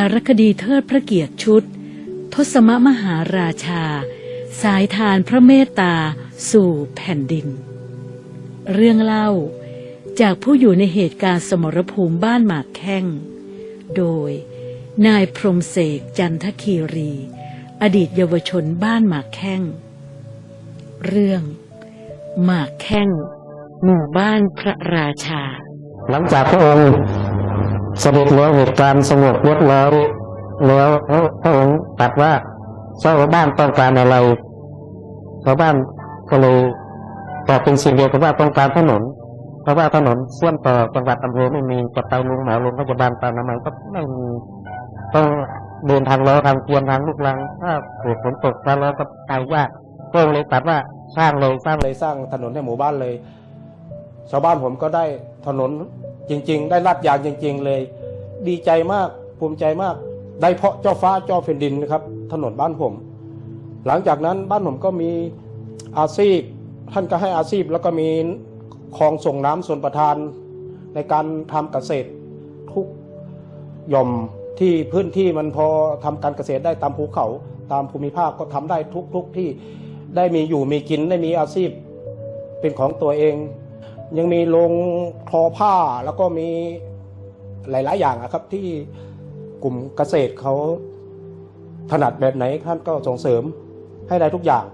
ารคดีเทิดพระเกียรติชุด ทศมมหาราชา สายทานพระเมตตาสู่แผ่นดิน เรื่องเล่าจากผู้อยู่ในเหตุการณ์สมรภูมิบ้านหมากแข้ง โดยนายพรมเสกจันทคีรี อดีตเยาวชนบ้านหมากแข้ง เรื่อง หมากแข้ง หมู่บ้านพระราชา หลังจากพระองค์ สด็จแล้วเหตุการณ์สงบลดแล้วแล้วพระองค์ตรัสว่าชาวบ้านต้องการอะไรชาวบ้านก็เลยตอบเป็นสิ่งเดียวกันว่าต้องการถนน เพราะว่าถนนเชื่อมต่อจังหวัดอำเภอไม่มีจับเตาลุงหมาลงพยาบาลปานามัยก็ไม่มีต้องเดินทางล้อทางควรทางลูกลัง ถ้าเกิดฝนตกฟ้าร้องก็ไกลว่าก็เลยตัดว่าสร้างเลยสร้างเลยสร้างถนนให้หมู่บ้านเลย ชาวบ้านผมก็ได้ถนน จริง ๆ ได้ลาดยางจริง ๆ เลย ดีใจมากภูมิใจมาก ได้เพาะเจ้าฟ้าเจ้าแผ่นดินนะครับ ถนนบ้านผม หลังจากนั้นบ้านผมก็มีอาชีพท่านก็ให้อาชีพแล้วก็มีคลองส่งน้ำส่วนประทาน ในการทำเกษตรทุกย่อมที่พื้นที่มันพอทำการเกษตรได้ตามภูเขาตามภูมิภาคก็ทำได้ทุกทุกที่ได้มีอยู่มีกินได้มีอาชีพเป็นของตัวเอง ยังมีโรงทอผ้าแล้วก็มีหลาย ๆ อย่างอะครับ ที่กลุ่มเกษตรเขาถนัดแบบไหนท่านก็ส่งเสริมให้ได้ทุกอย่าง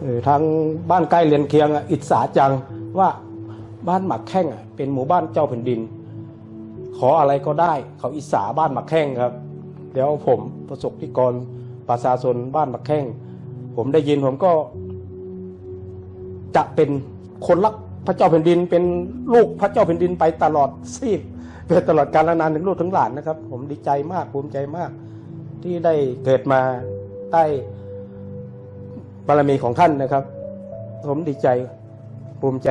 เออทางบ้านใกล้เรือนเคียงอะอิจฉาจังว่าบ้านหมักแข้งเป็นหมู่บ้านเจ้าแผ่นดิน ขออะไรก็ได้เขาอิสาบ้านหมักแข้งครับ เดี๋ยวผมประสบนิกรประชาชนบ้านหมักแข้งผมได้ยินผมก็ จะเป็นคนรัก พระเจ้าแผ่นดินเป็นลูกพระเจ้าแผ่นดินไปตลอดชีพเป็นตลอดกาลนานถึงลูกถึงหลานนะครับ ผมดีใจมากภูมิใจมาก ที่ได้เกิดมาใต้บารมีของท่านนะครับ ผมดีใจภูมิใจ